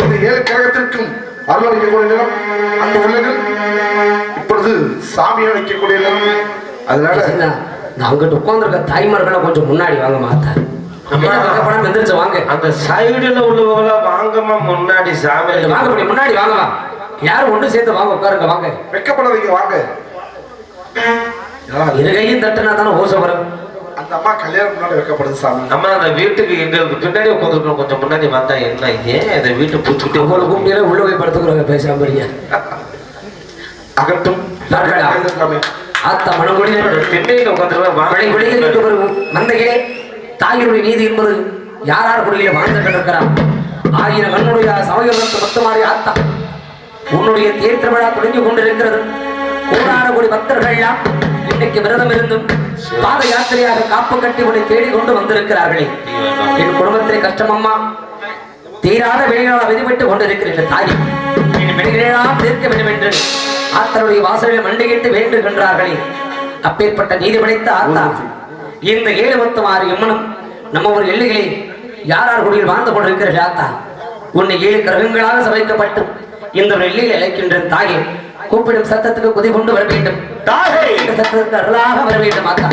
இந்த ஏழு கிரகத்திற்கும் அருளளிக்கக்கூடிய நிலம் அந்த உள்ளங்கள் இப்பொழுது சாமி அழைக்கக்கூடிய நிலம். அதனால என்ன, நான் அங்கிட்டு உட்கார்ந்திருக்க தாய்மார்களை கொஞ்சம் முன்னாடி வாங்க மாத்தா அம்மா. படம் எந்திரிச்சு வாங்க. அந்த சைடுல உள்ளவங்கள வாங்கம்மா முன்னாடி சாமி. வாங்க முன்னாடி வாங்க வா. யாரும் ஒண்ணு சேர்த்து வாங்க உட்காருங்க வாங்க. வெக்கப்படாதீங்க வாங்க? இருகையும் தட்டுனா தானே ஓசை வரும். அந்த அம்மா கல்யாணம் முன்னாடி வைக்கப்படுது சாமி. நம்ம அந்த வீட்டுக்கு எங்களுக்கு பின்னாடி உட்காந்துருக்கோம் கொஞ்சம் முன்னாடி வந்தா என்ன ஏன் இந்த வீட்டை பூச்சிக்கிட்டே உங்களை கூப்பிட்டு உள்ள போய் படுத்துக்கிறாங்க பேசாம இருங்க. அகட்டும் ஆத்தா வெளியில் இருந்து வரும் மந்தையே தாயினுடைய நீதி என்பது யார் யார் குடியிலே வாழ்ந்து கொண்டிருக்கிறார்? ஆயிரம் கண்ணுடைய சமயம் மொத்தமாறி ஆத்தா. உன்னுடைய தேர் திருவிழா தொடங்கி கொண்டிருக்கிறது. கோடான கோடி பக்தர்கள் எல்லாம் இன்னைக்கு விரதம் இருந்தும் பாத யாத்திரையாக காப்பு கட்டி உன்னை தேடி கொண்டு வந்திருக்கிறார்களே. என் குடும்பத்திலே கஷ்டமம்மா தீராத வினைகளால் விதிவிட்டு கொண்டிருக்கிறேன் தாய். என் வினைகளெல்லாம் தீர்க்க வேண்டும் என்று ஆத்தனுடைய வாசலில் மண்டிகிட்டு வேண்டுகின்றார்களே. அப்பேற்பட்ட நீதி படைத்த ஆத்தா இந்த ஏழு மொத்தம் ஆறு எம்மனும் நம்ம ஒரு எல்லைகளே யாரார் குடியில் வாழ்ந்து கொண்டிருக்கிற ஆத்தா? உன்னை ஏழு கிரகங்களாக சமைக்கப்பட்டு இந்த ஒரு எல்லையில் அழைக்கின்ற தாயே கூப்பிடும் சத்தத்துக்கு குதி கொண்டு வர வேண்டும். சத்தத்துக்கு அருளாக வர வேண்டும். ஆத்தா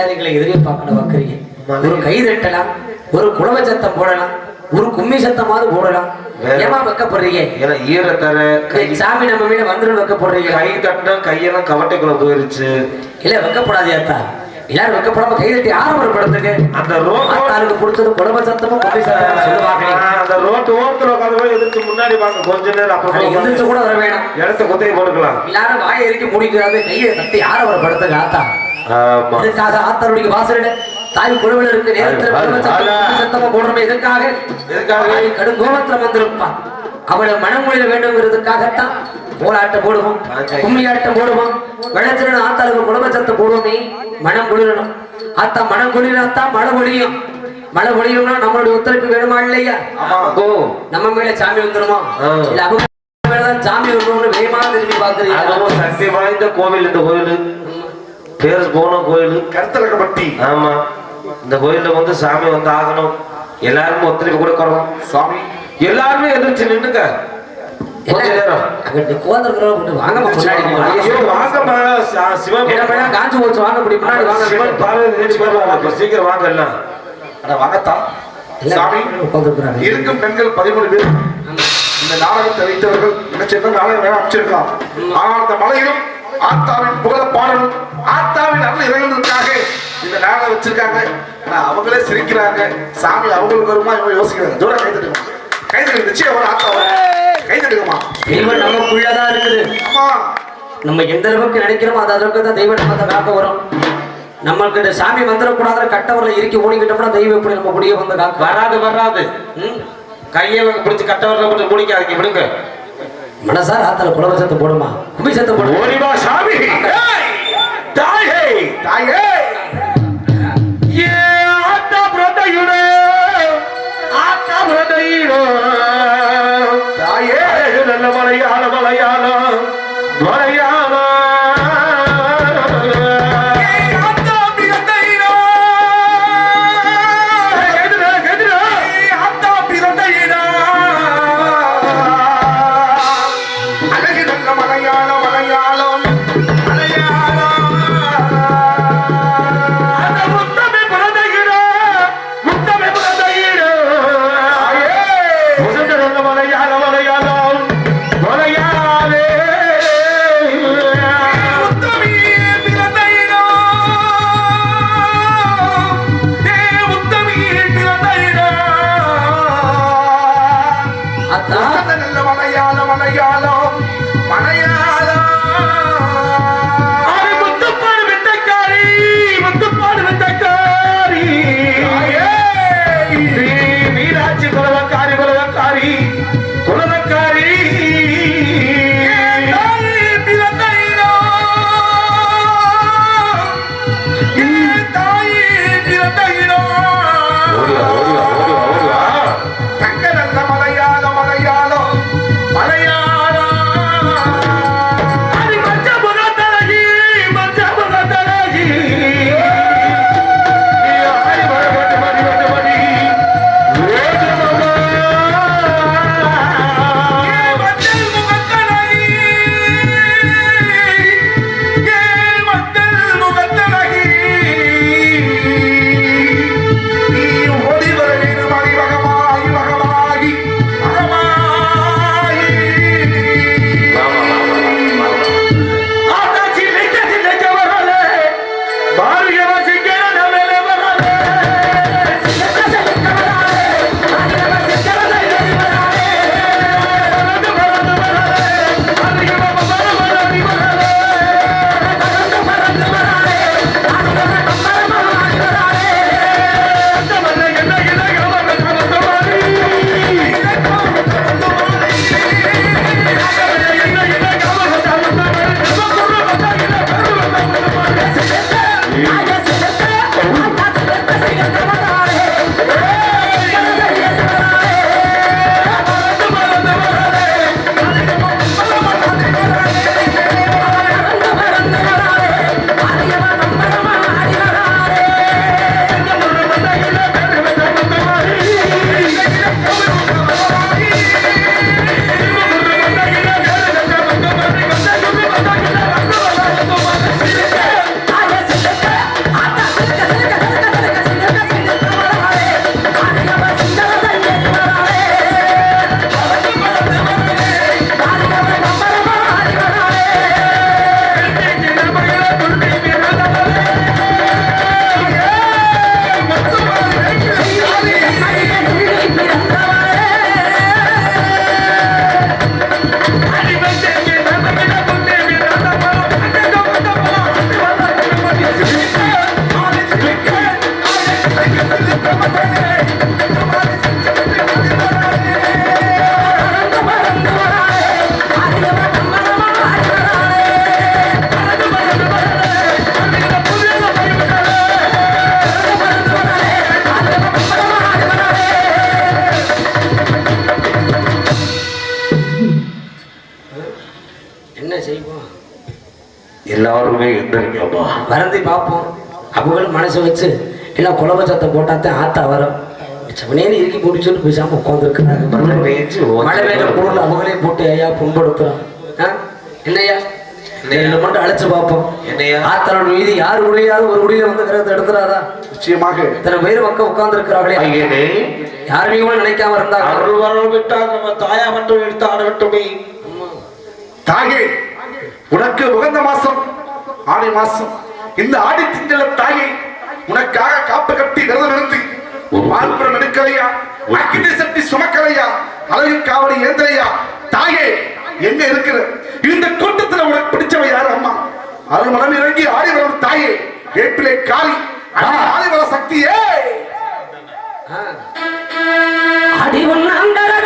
எங்களை எதிரே பார்க்கணும் வைக்கிறீங்க ஒரு கை தட்டலாம் ஒரு குலவ சத்தம் போடலாம் ஒரு கும்மி சத்தமாவது போடலாம். ஏமா வைக்கப்படுறீங்க? ஏன்னா ஈரத்தர கை சாமி நம்ம மீட வந்துடும் வைக்கப்படுறீங்க. கை தட்டினா கையெல்லாம் கவட்டைக்குள்ள போயிருச்சு. இல்ல வைக்கப்படாதே எல்லாரும் வைக்கப்படாம கை தட்டி ஆரம்பப்படுத்துங்க அந்த ரோட் ஆத்தாளுக்கு பிடிச்சது குடும்ப சத்தமும் கும்மி சத்தமும் சொல்லுவாங்க அந்த ரோட்டு ஓரத்துல உட்காந்து போய் எதிர்த்து முன்னாடி வாங்க கொஞ்ச நேரம் அப்புறம் கூட வர வேணாம். இடத்த குத்தையை போட்டுக்கலாம். எல்லாரும் வாயை எரிக்கி முடிக்கிறாரு கையை தட்டி ஆரம்பப்படுத்துங்க ஆத்தா. ஆமா. இதுக்காக ஆத்தாருடைய வாசலிட தாய் குழுவில் இருக்கு நேரத்தில் போடுறோமே? தாய் கடும் கோபத்தில் வந்திருப்பான் அவளை மனமொழியில வேண்டுங்கிறதுக்காகத்தான் போராட்டம் போடுவோம். கும்மியாட்டம் போடுவோம். வெள்ளத்தின ஆத்தாளுக்கு குடும்ப சத்தம் போடுவோமே மனம் குளிரணும். ஆத்தா மனம் குளிராத்தா மழை பொழியும். மழை பொழியும்னா நம்மளுடைய ஒத்துழைப்பு வேணுமா இல்லையா? ஓ நம்ம மேல சாமி வந்துருமா. இல்ல அவங்க சாமி வரணும்னு வேகமா திரும்பி பாக்குறீங்க சக்தி வாய்ந்த கோவில் இந்த கோயில். பேர் போன கோயில். கருத்தலக்கப்பட்டி ஆமா. இந்த கோயில்ல வந்து சாமி வந்து ஆகணும். எல்லாருமே ஒத்துழைப்பு கொடுக்கணும். சுவாமி எல்லாருமே எதிர்த்து நின்னுங்க. சீக்கிரம் வாங்க எல்லாம் வாங்கத்தான். இருக்கும் பெண்கள் பதிமூணு பேர். இந்த நாடகத்தை வைத்தவர்கள் நினைச்சிருந்தா நாடகம் வேணா அமைச்சிருக்கலாம். ஆனால் அந்த மலையிலும் ஆத்தாவின் புகழ பாடலும் ஆத்தாவின் அருள் இறங்குவதற்காக இந்த நாடகம் வச்சிருக்காங்க. அவங்களே சிரிக்கிறாங்க. சாமி அவங்களுக்கு வருமா இவங்க யோசிக்கிறாங்க. தூரம் கை தட்டுமா கை தட்டு நிச்சயம் வரும் ஆத்தா கை தட்டுக்குமா தெய்வம் நமக்குள்ளதான் இருக்குது. ஆமா. நம்ம எந்த அளவுக்கு நினைக்கிறோமோ அந்த அளவுக்கு தான் தெய்வம் நம்ம காக்க வரும். நம்மளுக்கு இந்த சாமி வந்துடக்கூடாத கட்டவரில் இறுக்கி ஓடிக்கிட்டோம்னா தெய்வம் எப்படி நம்ம முடிய வந்து காக்க வராது வராது. ம்? கையை பிடிச்சு கட்டவரில் போட்டு முடிக்காதீங்க விடுங்க. மனசார ஆத்தல குலவசத்தை போடுமா? கும்பிசத்தை போடுமா? ஓடிவா சாமி! தாயே தாயே ஏ ஆத்தா பிரதையுடே ஆத்தா பிரதையுடோ. மனசை வச்சு எல்லாம் குழம்பு சத்தம் போட்டாத்தான் ஆத்தா வரும். செவனேன்னு இறுக்கி போட்டு சொல்லிட்டு பேசாம உட்காந்துருக்குறாங்க மழை பொருள் அவங்களே போட்டு ஐயா புண்படுத்துறோம்? என்னய்யா ரெண்டு மட்டும் அழைச்சு பார்ப்போம். என்னையா? ஆத்தனோட வீதி யார் குடியாவது ஒரு குடியில வந்து கிரகத்தை எடுத்துறாதா நிச்சயமாக. இத்தனை பேர் மக்கள் உட்கார்ந்து இருக்கிறார்களே யாருமே கூட நினைக்காம இருந்தாங்க. அருள் வரல் விட்டால் நம்ம தாயா மட்டும் எடுத்து ஆட விட்டுமே. தாயே உனக்கு உகந்த மாசம் ஆடி மாசம். இந்த ஆடி திங்கள தாயே உனக்காக காப்பு கட்டி விரதம் இருந்து பால்புரம் எடுக்கலையா? உனக்கிட்ட சக்தி சுமக்கலையா? அழகு காவடி ஏந்தலையா? தாயே எங்க இருக்கிற? இந்த கூட்டத்துல உனக்கு பிடிச்சவ யாரு அம்மா? அருள் மனம் இறங்கி ஆடி வரும் தாயே. வேப்பிலை காளி. ஆடி வர சக்தியே. அடி ஒன்னாங்கரகமா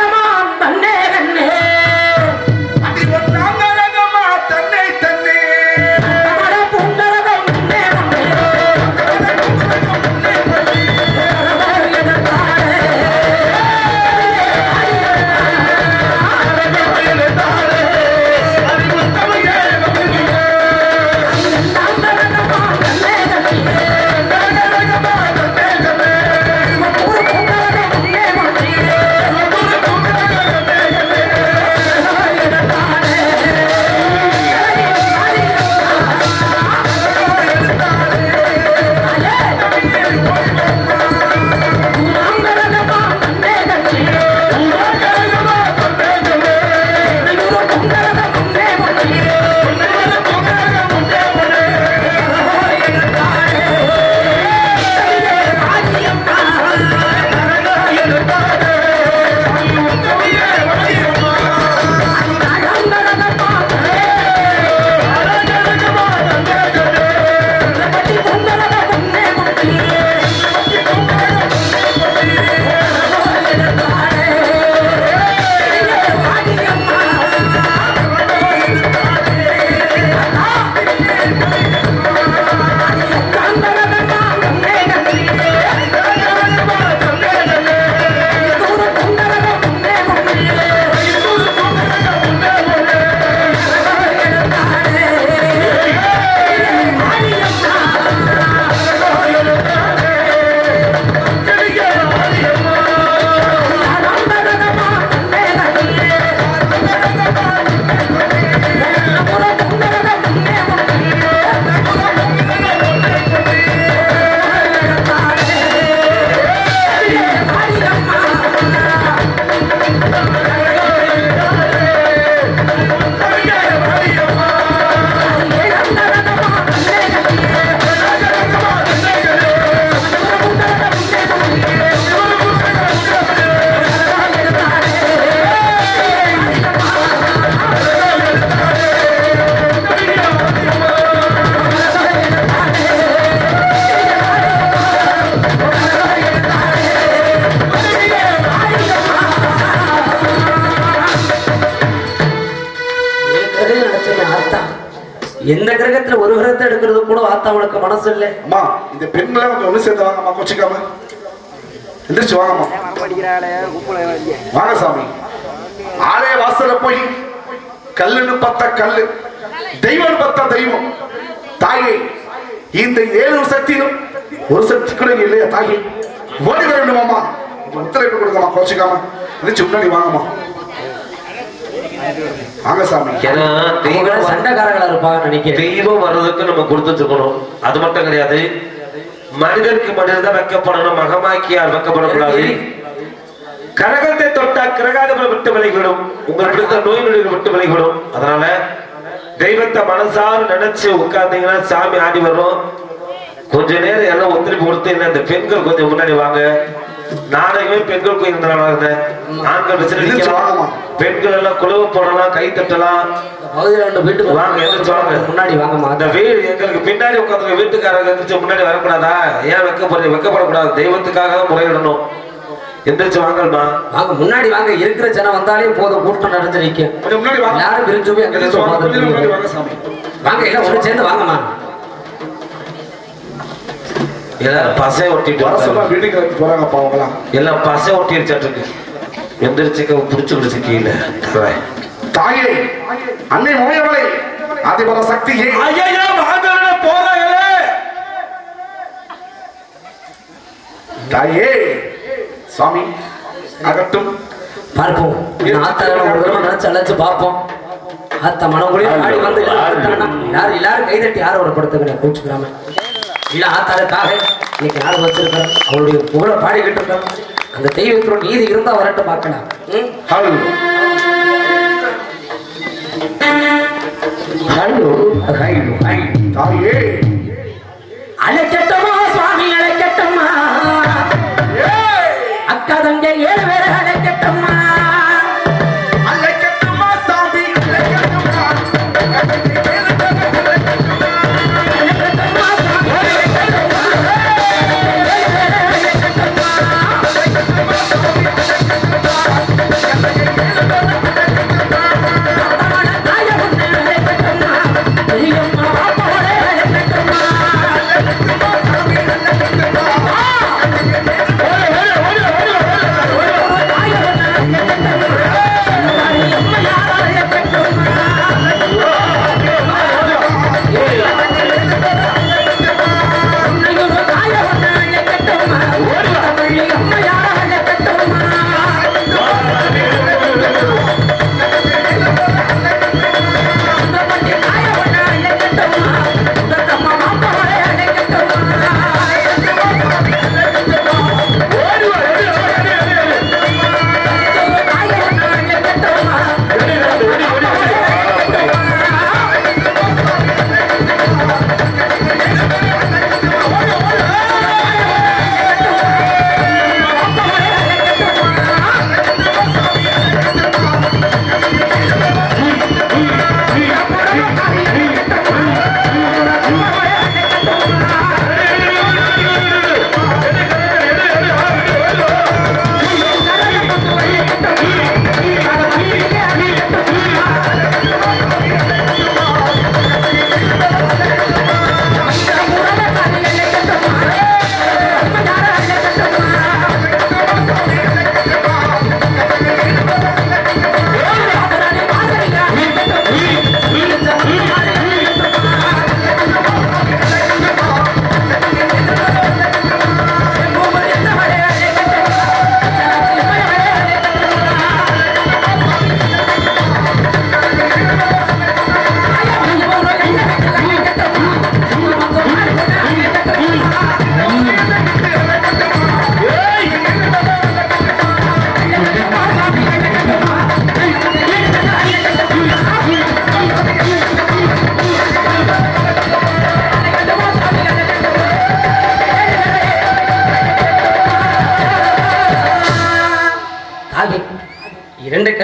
எந்த கிரகத்துல ஒரு கிரகத்தை எடுக்கிறது கூட ஆத்தா உனக்கு மனசு இல்லை அம்மா இந்த பெண்களை கொஞ்சம் ஒண்ணு சேர்ந்து வாங்கம்மா கொச்சிக்காம. எந்திரிச்சு வாங்கம்மா. வாங்க சாமி. ஆலய வாசல போய் கல்லுன்னு பார்த்தா கல்லு தெய்வம் பார்த்தா தெய்வம். தாயே இந்த ஏழு சக்தியும் ஒரு சக்தி கூட இல்லையா தாயே? ஓடி வர வேண்டுமாம்மா உத்தரவு கொடுக்கமா கோச்சிக்காம. எந்திரிச்சு முன்னாடி வாங்கம்மா. ஏன்னா தெய்வம் சண்டைக்காரங்களா இருப்பாங்க நினைக்கிறேன். தெய்வம் வர்றதுக்கு நம்ம கொடுத்துட்டு இருக்கணும் அது மட்டும் கிடையாது மனிதருக்கு மனிதன் தான் வைக்கப்படணும் மகமாக்கியார் வைக்கப்படக்கூடாது. கரகத்தை தொட்டா கிரகாதிபதி விட்டு விலகிவிடும். உங்களுக்கு பிடித்த நோய் விட்டு விலகிவிடும். அதனால தெய்வத்தை மனசார நினைச்சு உட்கார்ந்தீங்கன்னா சாமி ஆடி வரும் கொஞ்ச நேரம் எல்லாம் ஒத்துழைப்பு கொடுத்து என்ன இந்த பெண்கள் கொஞ்சம் முன்னாடி வாங்க. நாளைக்குமே பெண்கள் கோயில் ஆண்கள் விசில் எந்திரிச்சு அடிக்கலாம். வாங்கம்மா. பெண்கள் எல்லாம் குழுவு போடலாம் கை தட்டலாம். வாங்க, எந்திரிச்சு வாங்க. முன்னாடி வாங்கம்மா. அந்த வீடு எங்களுக்கு பின்னாடி உட்காந்து வீட்டுக்காரங்க எந்திரிச்சு முன்னாடி வரக்கூடாதா? ஏன் வைக்கப்படுற வைக்கப்படக்கூடாது. தெய்வத்துக்காக முறையிடணும். எந்திரிச்சு வாங்கல்மா வாங்க முன்னாடி வாங்க. இருக்கிற ஜனம் வந்தாலே போதும். கூட்டம் நடந்து நிற்கும். எல்லாரும் விரிஞ்சு போய் வாங்க எல்லாம் ஒண்ணு சேர்ந்து வாங்கம்மா. எல்லாம் பசை ஒட்டிட்டு வீட்டுக்கு போறாங்கப்பா அவங்களாம் எல்லாம். பசை ஒட்டிருச்சாட்டு எந்திரிச்சுக்க புடிச்சு விடுச்சு கீழே. தாயே அன்னை மோயவளை அதிபர சக்தியே போறாங்களே தாயே சுவாமி அகட்டும். பார்ப்போம். இந்த ஆத்தாரை ஒரு தடவை நினைச்சு அழைச்சு பார்ப்போம். ஆத்தா மனங்குடியே ஆடி வந்து யாரும் எல்லாரும் கைதட்டி யாரும் ஒரு படுத்துக்கிறேன் கூச்சுக்கிறாம? இல்ல ஆத்தாளுக்காக இன்னைக்கு நாள் வச்சிருக்கிறோம் அவளுடைய புகழ பாடிக்கிட்டு இருக்கோம் அந்த தெய்வத்தோட நீதி இருந்தா வரட்டும் பார்க்கலாம்? ஹலோ ஹலோ தாயே. அழைக்கட்டுமா சுவாமி அழைக்கட்டுமா! அக்கா தங்க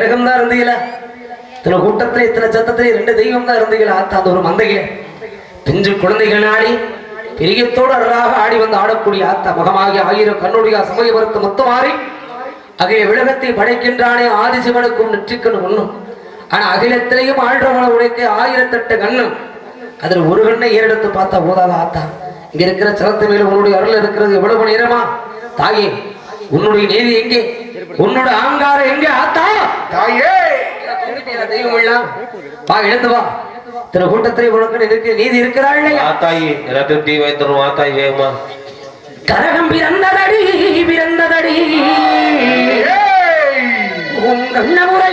கிரகம் தான் இருந்தீங்களா? இத்தனை கூட்டத்துல இத்தனை சத்தத்துல ரெண்டு தெய்வம் தான் இருந்தீங்களா? ஆத்தா அந்த ஒரு மந்தையில. பிஞ்சு குழந்தைகள் ஆடி பெரியத்தோடு அழகாக ஆடி வந்து ஆடக்கூடிய ஆத்தா மகமாகி ஆயிரம் கண்ணுடைய சமயபுரத்து மொத்தமாறி அகைய விலகத்தை படைக்கின்றானே ஆதிசிவனுக்கும் நெற்றிக்கண் ஒண்ணும். ஆனா அகிலத்திலையும் ஆழ்றவன உடைக்க ஆயிரத்தெட்டு கண்ணும். அதில் ஒரு கண்ணை ஏறெடுத்து பார்த்தா போதாத ஆத்தா? இங்க இருக்கிற சலத்து மேல உன்னுடைய அருள் இருக்கிறது எவ்வளவு நேரமா? தாயே உன்னுடைய நீதி எங்கே? உன்னோட ஆங்காரம் எங்கே? ஆத்தா! தாயே! தெய்வம் எல்லாம் வா எழுந்து வா. திரு கூட்டத்திலே உனக்கு இருக்கு நீதி இருக்கிறாள் இல்லையா? ஆத்தாயி எல்லாத்தையும் டீ வைத்தரும் ஆத்தாயி வேகமா கரகம் பிறந்ததடி பிறந்ததடி. ஏய்! உன் கண்ணமுறை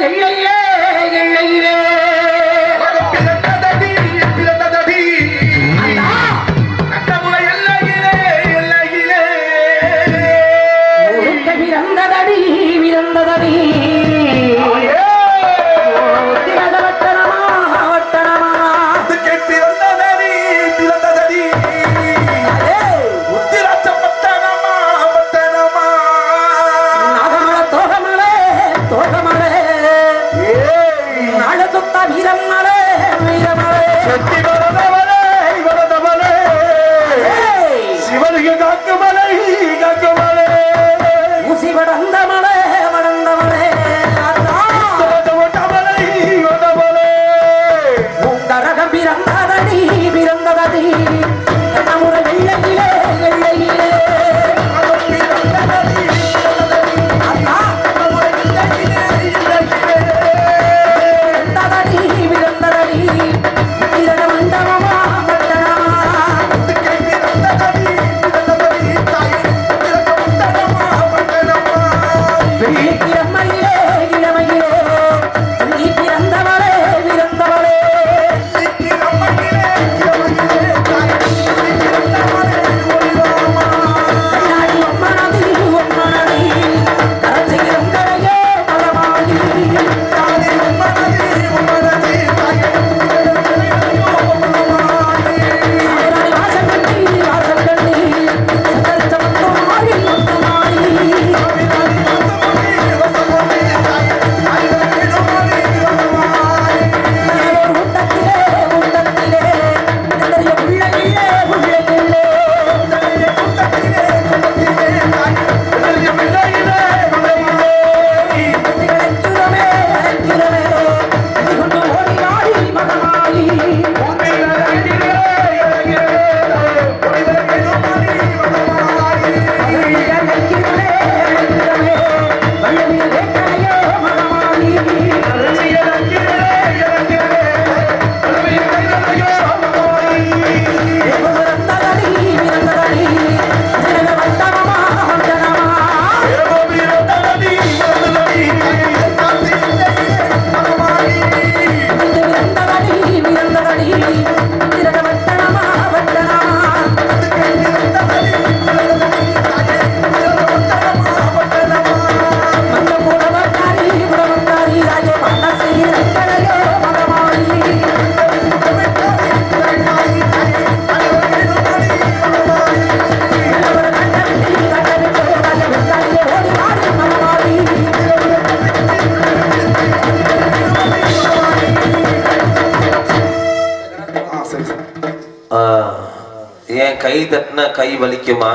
கை தட்டினா கை வலிக்குமா?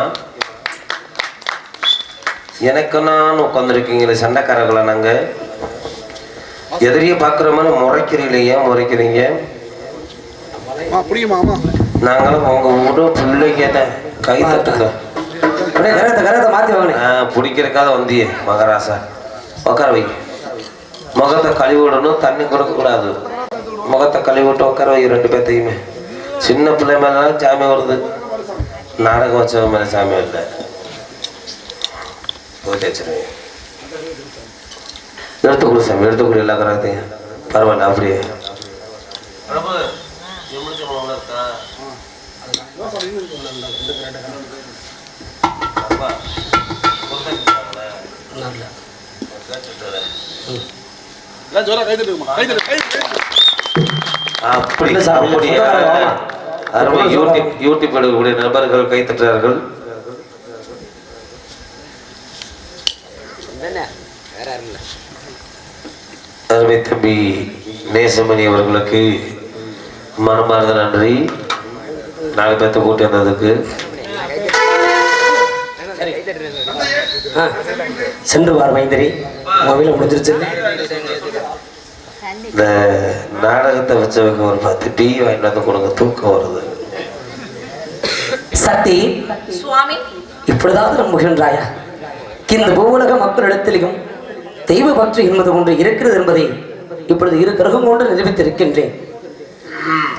எனக்கு நான் உட்காந்துருக்கீங்களே சண்டைக்காரர்களா நாங்க? எதிரியை பார்க்குற மாதிரி முறைக்கிறீங்களே ஏன் முறைக்கிறீங்க? நாங்களும் உங்க வீடு பிள்ளைங்க கை தட்டுங்க. பிடிக்கிறக்காத வந்தியே மகராசா. உட்கார வை. முகத்தை கழுவி விடணும் தண்ணி கொடுக்க கூடாது முகத்தை கழுவி விட்டு உட்கார வை ரெண்டு பேர்த்தையுமே. சின்ன பிள்ளை மேல சாமி வருது. நாடகம் வச்சவங்க மேல சாமி இல்லை போயிட்டு வச்சிருங்க எடுத்து கொடு சாமி எடுத்து கொடு எல்லா கரகத்தையும் பரவாயில்ல அப்படியே அப்படியா? சொந்தக்காரங்க. அருமை யூடியூப் யூடியூப் எடுக்கக்கூடிய நபர்கள் கைத்தட்டுறார்கள் அருமை தம்பி நேசமணி அவர்களுக்கு மனமார்ந்த நன்றி. நாலு பேர்த்த கூட்டி வந்ததுக்கு. சென்று வார் மைந்தரி. மொபைல முடிஞ்சிருச்சு. இந்த நாடகத்தை வச்சவங்க ஒரு பத்து டீ வாங்கிட்டு வந்து கொடுங்க தூக்கம் வருது. சக்தி சுவாமி. இப்பொழுதாவது நம்புகின்றாயா? இந்த பூவுலக மக்களிடத்திலும் தெய்வ பற்று என்பது ஒன்று இருக்கிறது என்பதை இப்பொழுது இரு கிரகம் கொண்டு நிரூபித்திருக்கின்றேன்.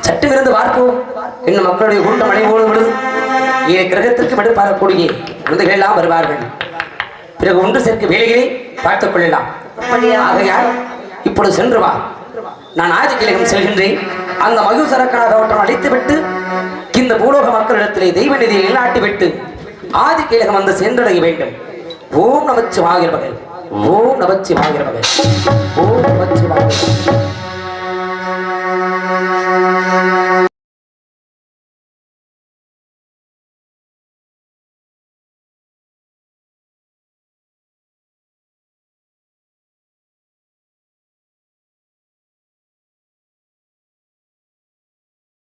சட்டமிருந்து பார்ப்போம். இன்னும் மக்களுடைய கூட்டம் அடைவோடு பொழுது ஏழு கிரகத்திற்கு மடுப்பாரக்கூடிய குழந்தைகள் எல்லாம் வருவார்கள். பிறகு ஒன்று சேர்க்க வேலைகளை பார்த்துக் கொள்ளலாம். ஆகையால் இப்பொழுது சென்று வா. நான் ஆதிக்கிலகம் செல்கின்றேன். அந்த மகு சரக்கனார் அவற்றை அழைத்துவிட்டு இந்த பூலோக மக்களிடத்திலே தெய்வ நிதியை நிலாட்டிவிட்டு ஆதிக்கிலகம் வந்து சென்றடைய வேண்டும். ஓம் நமச்சு வாகிறவர்கள் ஓம் நமச்சு வாகிறவர்கள் ஓம் நமச்சு வாகிறவர்கள்